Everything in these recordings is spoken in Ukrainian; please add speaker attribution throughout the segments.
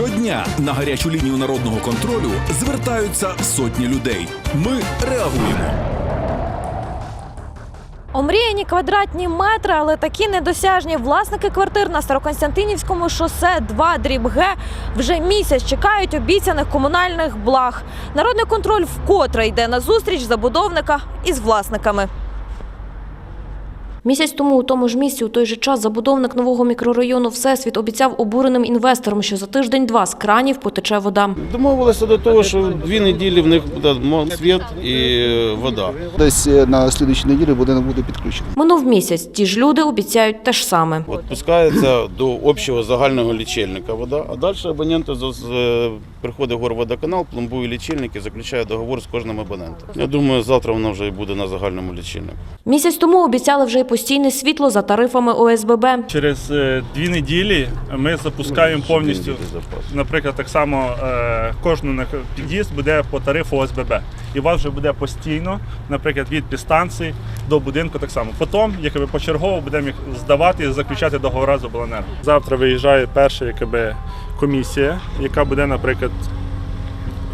Speaker 1: Щодня на гарячу лінію народного контролю звертаються сотні людей. Ми реагуємо.
Speaker 2: Омріяні квадратні метри, але такі недосяжні власники квартир на Староконстантинівському шосе 2 дріб Г вже місяць чекають обіцяних комунальних благ. Народний контроль вкотре йде на зустріч забудовника із власниками. Місяць тому у тому ж місці у той же час забудовник нового мікрорайону Всесвіт обіцяв обуреним інвесторам, що за тиждень-два з кранів потече вода.
Speaker 3: Домовилися до того, що дві неділі в них буде світ і вода.
Speaker 4: Десь е, на слідчій неділі будинок буде підключений.
Speaker 2: Минув місяць. Ті ж люди обіцяють те ж саме.
Speaker 3: От пускається до общого загального лічильника вода, а далі абоненти е, приходить горводоканал, пломбує лічильник і заключає договор з кожним абонентом. Я думаю, завтра воно вже буде на загальному лічильнику.
Speaker 2: Місяць тому обіцяли вже й постійне світло за тарифами ОСББ.
Speaker 5: Через е, дві неділі ми запускаємо повністю.
Speaker 3: Запас.
Speaker 5: Наприклад, так само е, кожен на- під'їзд буде по тарифу ОСББ. І у вас вже буде постійно, наприклад, від підстанції до будинку так само. Потім, якби почергово будемо їх здавати і заключати договори з обленерго. Завтра виїжджає перша якби, комісія, яка буде, наприклад,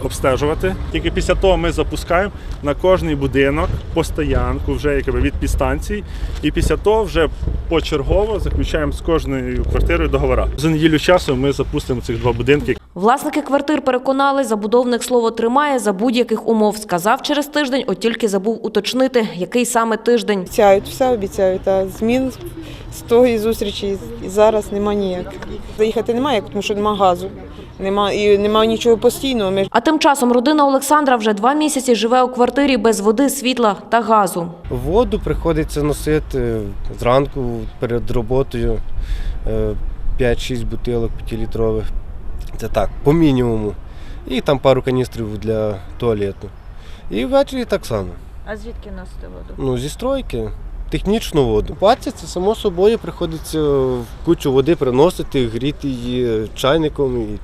Speaker 5: обстежувати. Тільки після того ми запускаємо на кожний будинок постоянку вже якби від підстанції, і після того вже почергово заключаємо з кожною квартирою договори. За неділю часу ми запустимо цих два будинки.
Speaker 2: Власники квартир переконали, забудовник слово тримає за будь-яких умов. Сказав через тиждень, от тільки забув уточнити, який саме тиждень.
Speaker 6: Обіцяють, все обіцяють, а змін з тої зустрічі і зараз нема ніяких. Заїхати немає, тому що нема газу, нема і немає нічого постійного. Ми
Speaker 2: А тим часом родина Олександра вже два місяці живе у квартирі без води, світла та газу.
Speaker 7: Воду приходиться носити зранку перед роботою е, 5-6 бутилок 5-літрових. Це так, по мінімуму. І там пару каністрів для туалету. І ввечері так само.
Speaker 2: А звідки носити воду?
Speaker 7: Ну, зі стройки. Технічну воду. Бачите, це само собою приходиться в кучу води приносити, гріти її чайником і,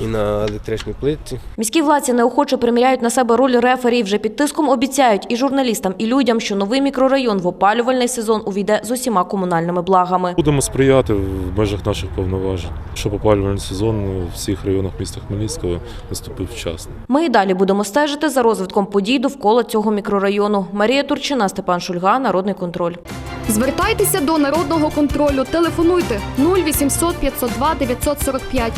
Speaker 7: і на електричній плитці.
Speaker 2: Міські владці неохоче приміряють на себе роль рефері. Вже під тиском обіцяють і журналістам, і людям, що новий мікрорайон в опалювальний сезон увійде з усіма комунальними благами.
Speaker 8: Будемо сприяти в межах наших повноважень, щоб опалювальний сезон у всіх районах міста Хмельницького наступив вчасно.
Speaker 2: Ми і далі будемо стежити за розвитком подій довкола цього мікрорайону. Марія Турчина, Степан Шульга, Народний контроль.
Speaker 9: Звертайтеся до народного контролю. Телефонуйте 0800 502 945